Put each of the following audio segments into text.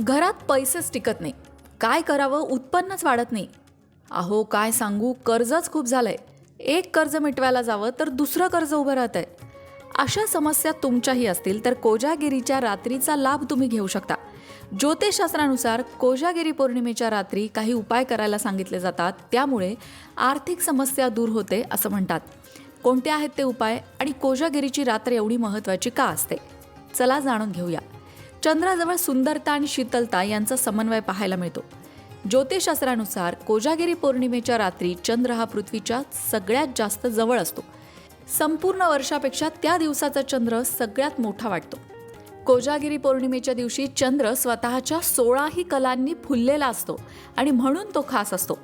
घरात पैसेच टिकत नाही. काय करावं? उत्पन्नच वाढत नाही. अहो काय सांगू? कर्जच खूप झालंय. एक कर्ज मिटवायला जावं तर दुसरं कर्ज उभं राहत आहे अशा समस्या तुमच्याही असतील तर कोजागिरीच्या रात्रीचा लाभ तुम्ही घेऊ शकता. ज्योतिषशास्त्रानुसार कोजागिरी पौर्णिमेच्या रात्री काही उपाय करायला सांगितले जातात. त्यामुळे आर्थिक समस्या दूर होते असं म्हणतात. कोणते आहेत ते उपाय? आणि कोजागिरीची रात्र एवढी महत्त्वाची का असते? चला जाणून घेऊया. चंद्राजवळ सुंदरता आणि शीतलता यांचा समन्वय पाहायला मिळतो. ज्योतिषशास्त्रानुसार कोजागिरी पौर्णिमेच्या रात्री चंद्र हा पृथ्वीच्या सगळ्यात जास्त जवळ असतो. संपूर्ण वर्षापेक्षा त्या दिवसाचा चंद्र सगळ्यात मोठा वाटतो. कोजागिरी पौर्णिमेच्या दिवशी चंद्र स्वतःच्या सोळाही कलांनी फुललेला असतो आणि म्हणून तो खास असतो.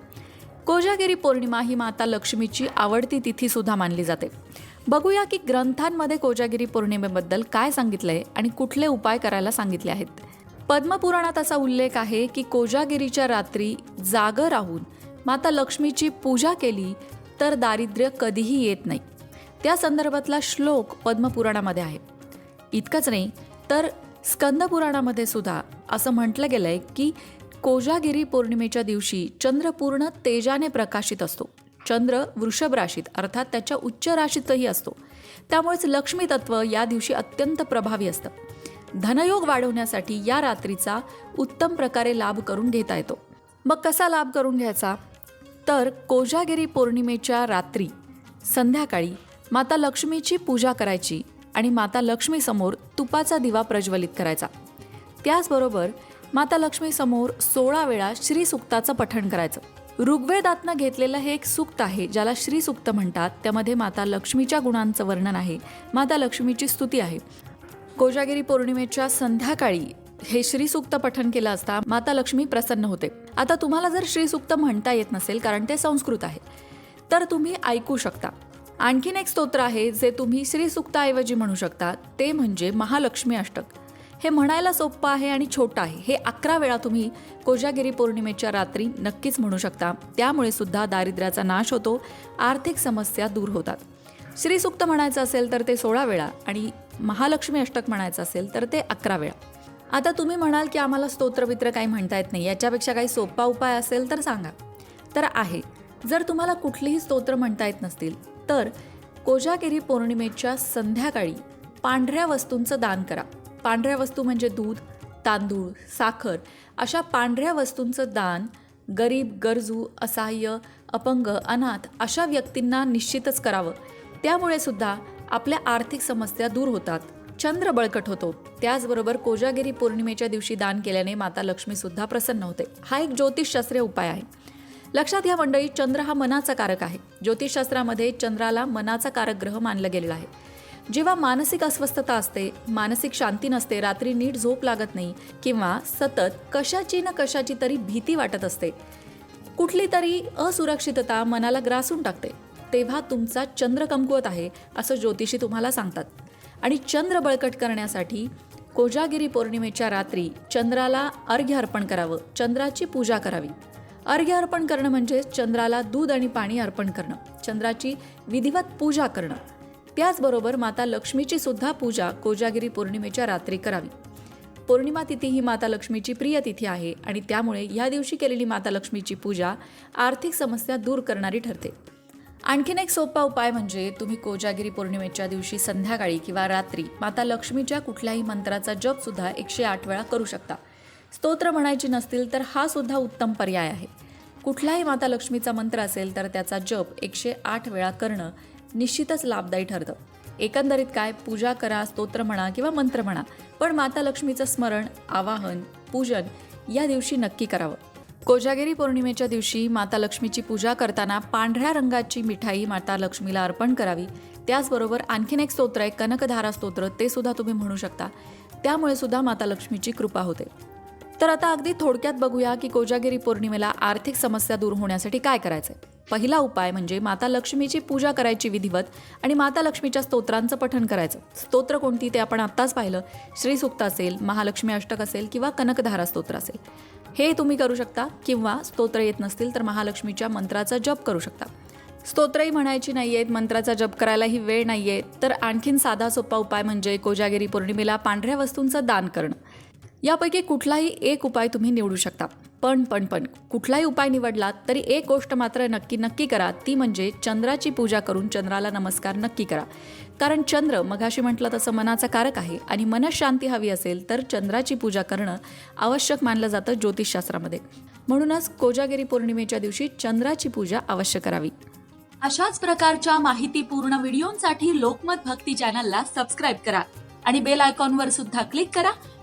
कोजागिरी पौर्णिमा ही माता लक्ष्मीची आवडती तिथी सुद्धा मानली जाते. बघूया की ग्रंथांमध्ये कोजागिरी पौर्णिमेबद्दल काय सांगितलंय आणि कुठले उपाय करायला सांगितले आहेत. पद्मपुराणात असा उल्लेख आहे की कोजागिरीच्या रात्री जागं राहून माता लक्ष्मीची पूजा केली तर दारिद्र्य कधीही येत नाही. त्या संदर्भातला श्लोक पद्मपुराणामध्ये आहे. इतकंच नाही तर स्कंदपुराणामध्ये सुद्धा असं म्हटलं गेलंय की कोजागिरी पौर्णिमेच्या दिवशी चंद्र पूर्ण तेजाने प्रकाशित असतो. चंद्र वृषभ राशीत अर्थात त्याच्या उच्च राशीतही असतो. त्यामुळेच लक्ष्मी तत्व या दिवशी अत्यंत प्रभावी असतं. धनयोग वाढवण्यासाठी या रात्रीचा उत्तम प्रकारे लाभ करून घेता येतो. मग कसा लाभ करून घ्यायचा? तर कोजागिरी पौर्णिमेच्या रात्री संध्याकाळी माता लक्ष्मीची पूजा करायची आणि माता लक्ष्मीसमोर तुपाचा दिवा प्रज्वलित करायचा. त्याचबरोबर माता लक्ष्मीसमोर सोळा वेळा श्रीसुक्ताचं पठण करायचं. ऋग्वेदातनं घेतलेलं हे एक सुक्त आहे ज्याला श्रीसुक्त म्हणतात. त्यामध्ये माता लक्ष्मीच्या गुणांचं वर्णन आहे. माता लक्ष्मीची स्तुती आहे. कोजागिरी पौर्णिमेच्या संध्याकाळी हे श्रीसुक्त पठण केलं असता माता लक्ष्मी प्रसन्न होते. आता तुम्हाला जर श्रीसुक्त म्हणता येत नसेल कारण ते संस्कृत आहे तर तुम्ही ऐकू शकता. आणखीन एक स्तोत्र आहे जे तुम्ही श्रीसुक्ताऐवजी म्हणू शकता ते म्हणजे महालक्ष्मी अष्टक. हे म्हणायला सोपं आहे आणि छोटं आहे. हे अकरा वेळा तुम्ही कोजागिरी पौर्णिमेच्या रात्री नक्कीच म्हणू शकता. त्यामुळे सुद्धा दारिद्र्याचा नाश होतो आर्थिक समस्या दूर होतात. श्रीसुक्त म्हणायचं असेल तर ते सोळा वेळा आणि महालक्ष्मी अष्टक म्हणायचं असेल तर ते अकरा वेळा. आता तुम्ही म्हणाल की आम्हाला स्तोत्रवित्र काही म्हणता येत नाही. याच्यापेक्षा काही सोपा उपाय असेल तर सांगा. तर आहे. जर तुम्हाला कुठलीही स्तोत्र म्हणता येत नसतील तर कोजागिरी पौर्णिमेच्या संध्याकाळी पांढऱ्या वस्तूंचं दान करा. पांढऱ्या वस्तू म्हणजे दूध तांदूळ साखर अशा पांढऱ्या वस्तूंचं दान गरीब गरजू असहाय्य अपंग अनाथ अशा व्यक्तींना निश्चितच करावं. त्यामुळे सुद्धा आपल्या आर्थिक समस्या दूर होतात. चंद्र बळकट होतो. त्याचबरोबर कोजागिरी पौर्णिमेच्या दिवशी दान केल्याने माता लक्ष्मी सुद्धा प्रसन्न होते. हा एक ज्योतिषशास्त्रीय उपाय आहे. लक्षात घ्या मंडळी चंद्र हा मनाचा कारक आहे. ज्योतिषशास्त्रामध्ये चंद्राला मनाचा कारक ग्रह मानलं गेलेला आहे. जेव्हा मानसिक अस्वस्थता असते मानसिक शांती नसते रात्री नीट झोप लागत नाही किंवा सतत कशाची ना कशाची तरी भीती वाटत असते. कुठली तरी असुरक्षितता मनाला ग्रासून टाकते. तेव्हा तुमचा चंद्र कमकुवत आहे असं ज्योतिषी तुम्हाला सांगतात. आणि चंद्र बळकट करण्यासाठी कोजागिरी पौर्णिमेच्या रात्री चंद्राला अर्घ्य अर्पण करावं चंद्राची पूजा करावी. अर्घ्य अर्पण करणं म्हणजे चंद्राला दूध आणि पाणी अर्पण करणं चंद्राची विधिवत पूजा करणं. त्याचबरोबर माता लक्ष्मीची सुद्धा पूजा कोजागिरी पौर्णिमेच्या रात्री करावी. पौर्णिमा तिथी ही माता लक्ष्मीची प्रिय तिथी आहे आणि त्यामुळे या दिवशी केलेली माता लक्ष्मीची पूजा आर्थिक समस्या दूर करणारी ठरते. आणखीन एक सोपा उपाय म्हणजे तुम्ही कोजागिरी पौर्णिमेच्या दिवशी संध्याकाळी किंवा रात्री माता लक्ष्मीच्या कुठल्याही मंत्राचा जप सुद्धा एकशे आठ वेळा करू शकता. स्तोत्र म्हणायची नसतील तर हा सुद्धा उत्तम पर्याय आहे. कुठलाही माता लक्ष्मीचा मंत्र असेल तर त्याचा जप एकशे आठ वेळा करणं निश्चितच लाभदायी ठरतं. एकंदरीत काय? पूजा करा स्तोत्र म्हणा किंवा मंत्र म्हणा. पण माता लक्ष्मीचं स्मरण आवाहन पूजन या दिवशी नक्की करावं. कोजागिरी पौर्णिमेच्या दिवशी माता लक्ष्मीची पूजा करताना पांढऱ्या रंगाची मिठाई माता लक्ष्मीला अर्पण करावी. त्याचबरोबर आणखीन एक स्तोत्र आहे कनकधारा स्तोत्र ते सुद्धा तुम्ही म्हणू शकता. त्यामुळे सुद्धा माता लक्ष्मीची कृपा होते. तर आता अगदी थोडक्यात बघूया की कोजागिरी पौर्णिमेला आर्थिक समस्या दूर होण्यासाठी काय करायचंय. पहिला उपाय म्हणजे माता लक्ष्मीची पूजा करायची विधिवत आणि माता लक्ष्मीच्या स्तोत्रांचं पठण करायचं. स्तोत्र कोणती ते आपण आत्ताच पाहिलं. श्रीसुक्त असेल महालक्ष्मी अष्टक असेल किंवा कनकधारा स्तोत्र असेल. हे तुम्ही करू शकता किंवा स्तोत्र येत नसतील तर महालक्ष्मीच्या मंत्राचा जप करू शकता. स्तोत्रही म्हणायची नाही आहेत मंत्राचा जप करायलाही वेळ नाही आहे तर आणखीन साधा सोपा उपाय म्हणजे कोजागिरी पौर्णिमेला पांढऱ्या वस्तूंचं दान करणं. यापैकी कुठलाही एक उपाय तुम्ही निवडू शकता. पण पण पण कुठलाही उपाय निवडलात तरी एक गोष्ट मात्र नक्की नक्की करा. ती म्हणजे चंद्राची पूजा करून चंद्राला नमस्कार नक्की करा. कारण चंद्र मघाशी म्हटलं तसं मनाचा कारक आहे आणि मनशांती हवी असेल तर चंद्राची पूजा करणं आवश्यक मानलं जातं ज्योतिषशास्त्रामध्ये. म्हणूनच कोजागिरी पौर्णिमेच्या दिवशी चंद्राची पूजा अवश्य करावी. अशाच प्रकारच्या माहितीपूर्ण व्हिडिओंसाठी लोकमत भक्ती चॅनलला सबस्क्राईब करा आणि बेल आयकॉनवर सुद्धा क्लिक करा.